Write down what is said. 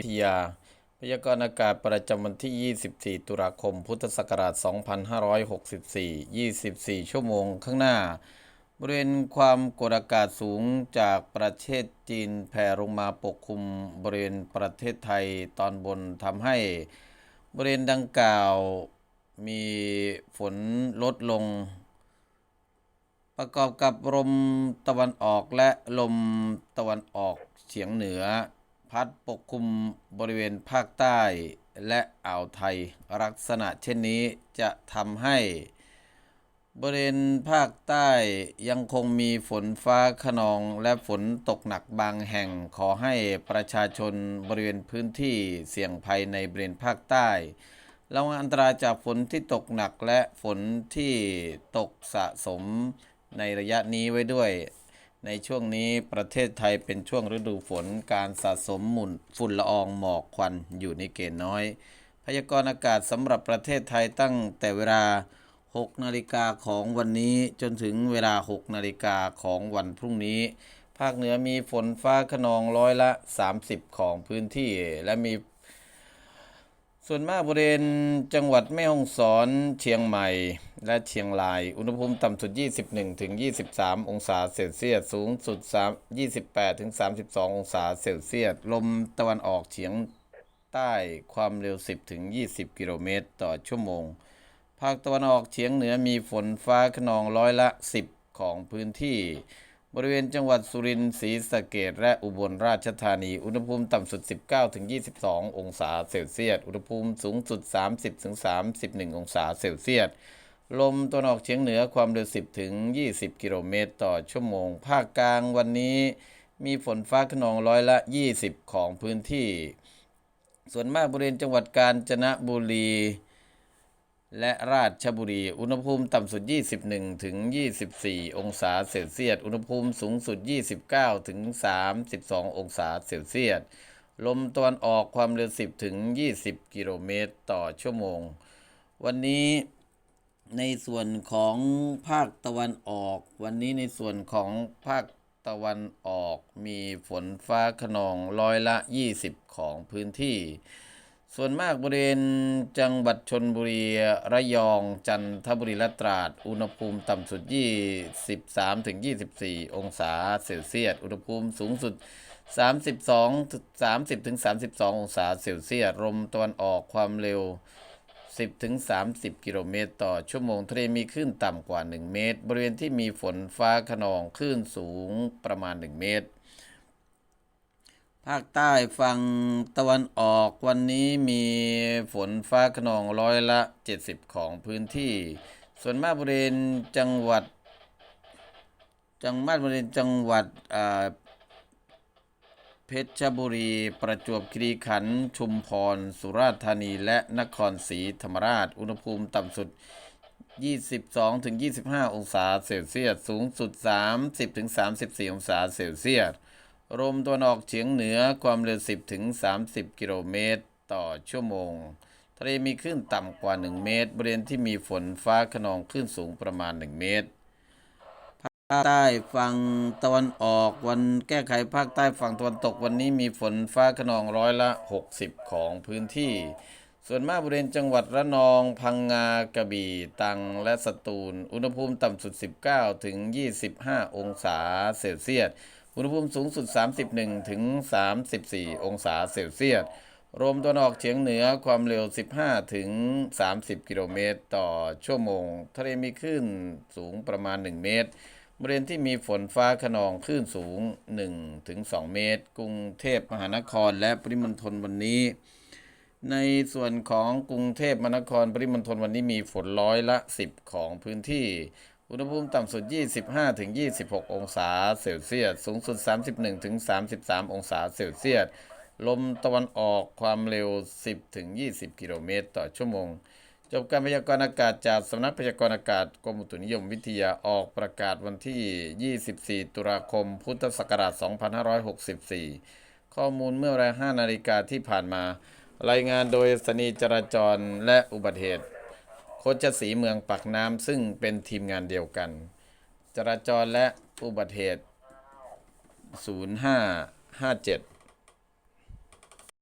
วิทยา พยากรณ์อากาศประจำวันที่ 24 ตุลาคม พุทธศักราช 2564 24 ชั่วโมงข้างหน้า บริเวณความกดอากาศสูงจากประเทศจีนแผ่ลงมาปกคลุมบริเวณประเทศไทยตอนบนทำให้บริเวณดังกล่าวมีฝนลดลง ประกอบกับลมตะวันออกและลมตะวันออกเฉียงเหนือ พัดปกคลุมบริเวณภาคใต้และอ่าวไทย ลักษณะเช่นนี้จะทำให้ บริเวณภาคใต้ยังคงมีฝนฟ้าขนองและฝนตกหนักบางแห่งขอให้ประชาชนบริเวณพื้นที่เสี่ยงภัยในบริเวณภาคใต้ระวังอันตรายจากฝนที่ตกหนักและฝนที่ตกสะสมในระยะนี้ไว้ด้วย ในช่วงนี้ประเทศไทยเป็นช่วงฤดูฝนการสะสมหมุนฝุ่นละอองหมอกควันอยู่ในเกณฑ์น้อย พยากรณ์อากาศสำหรับประเทศไทยตั้งแต่เวลา 6 นาฬิกาของวันนี้จนถึงเวลา 6 นาฬิกาของวันพรุ่งนี้ ภาคเหนือมีฝนฟ้าขนองร้อยละ 30 ของพื้นที่ และมี ส่วนมากบริเวณจังหวัดแม่ฮ่องสอนเชียงใหม่ และเชียงราย อุณหภูมิต่ำสุด 21ถึง23 องศาเซลเซียส สูงสุด3 28ถึง32 องศาเซลเซียส ลมตะวันออกเฉียงใต้ความเร็ว 10ถึง20 กิโลเมตรต่อชั่วโมง ภาคตะวันออกเฉียงเหนือมีฝนฟ้าขนองร้อยละ 10 ของพื้นที่ บริเวณจังหวัดสุรินทร์ศรีสะเกษและอุบลราชธานี อุณหภูมิต่ำสุด 19ถึง22 องศาเซลเซียส อุณหภูมิสูงสุด 30ถึง31 องศาเซลเซียส ลมตะวันออกเฉียงเหนือความเร็ว 10ถึง20 กิโลเมตรต่อชั่วโมง ภาคกลางวันนี้มีฝนฟ้าขนองร้อยละ 20 ของพื้นที่ ส่วนมากบริเวณจังหวัดกาญจนบุรี และราชบุรี อุณหภูมิต่ำสุด 21ถึง24 องศาเซลเซียส อุณหภูมิสูงสุด 29ถึง32 องศาเซลเซียส ลมตะวันออกความเร็ว 10ถึง20 กิโลเมตรต่อชั่วโมง วันนี้ในส่วนของภาคตะวันออก วันนี้ในส่วนของภาคตะวันออกมีฝนฟ้าขนองร้อยละ 20 ของพื้นที่ ส่วนมากบริเวณจังหวัดชนบุรีระยอง จันทบุรีและตราด อุณหภูมิต่ำสุด 23ถึง24 องศาเซลเซียส อุณหภูมิสูงสุด 32 30ถึง32 องศาเซลเซียส ลมตะวันออกความเร็ว 10ถึง30 กิโลเมตร ต่อชั่วโมงทะเลมีคลื่นต่ำกว่า 1 เมตร บริเวณที่มีฝนฟ้าขนองคลื่นสูงประมาณ 1 เมตร ภาคใต้ฝั่งตะวันออกวันนี้มีฝนฟ้าขนองร้อยละ 70 ของพื้นที่ ส่วนมากบริเวณจังหวัด จังหวัดบริเวณจังหวัดอ่าเพชรบุรี ประจวบคีรีขันธ์ชุมพร สุราษฎร์ธานี และนครศรีธรรมราช อุณหภูมิต่ำสุด 22ถึง25 องศาเซลเซียส สูงสุด 30ถึง34 องศาเซลเซียส ลมตะวันออกเฉียงเหนือความเร็ว 10ถึง30 กิโลเมตร ต่อชั่วโมง ทะเลมีคลื่นต่ำกว่า 1 เมตร บริเวณที่มีฝนฟ้าขนองคลื่นสูงประมาณ 1 เมตร ภาคใต้ฝั่งตะวันออกวันแก้ไขภาคใต้ฝั่งตะวันตกวันนี้มีฝนฟ้าขนองร้อยละ 60 ของพื้นที่ ส่วนมากบริเวณจังหวัดระนอง พังงากระบี่ตังและสตูล อุณหภูมิต่ำสุด 19ถึง25 องศาเซลเซียส อุณหภูมิสูงสุด 31 ถึง 34 องศาเซลเซียสลมตะวันออกเฉียงเหนือความเร็ว 15 ถึง 30 กิโลเมตร ต่อชั่วโมง ทะเลมีคลื่นสูงประมาณ 1 เมตร บริเวณที่มีฝนฟ้าขนองคลื่นสูง 1 ถึง 2 เมตร กรุงเทพมหานครและปริมณฑลวันนี้ ในส่วนของกรุงเทพมหานครปริมณฑลวันนี้มีฝนร้อยละ 10 ของพื้นที่ อุณหภูมิต่ำสุด 25ถึง26 องศาเซลเซียส สูงสุด 31ถึง33 องศาเซลเซียส ลมตะวันออกความเร็ว 10ถึง20 กิโลเมตรต่อชั่วโมง จบการพยากรณ์อากาศจากสำนักพยากรณ์อากาศกรมอุตุนิยมวิทยาออกประกาศวันที่ 24 ตุลาคม พุทธศักราช 2564 ข้อมูลเมื่อเวลา5นาฬิกาที่ผ่านมา รายงานโดยสถานีจราจรและอุบัติเหตุ ชสีเมืองปักน้ำซึ่งเป็นทีมงานเดียวกัน จราจรและอุบัติเหตุ 0557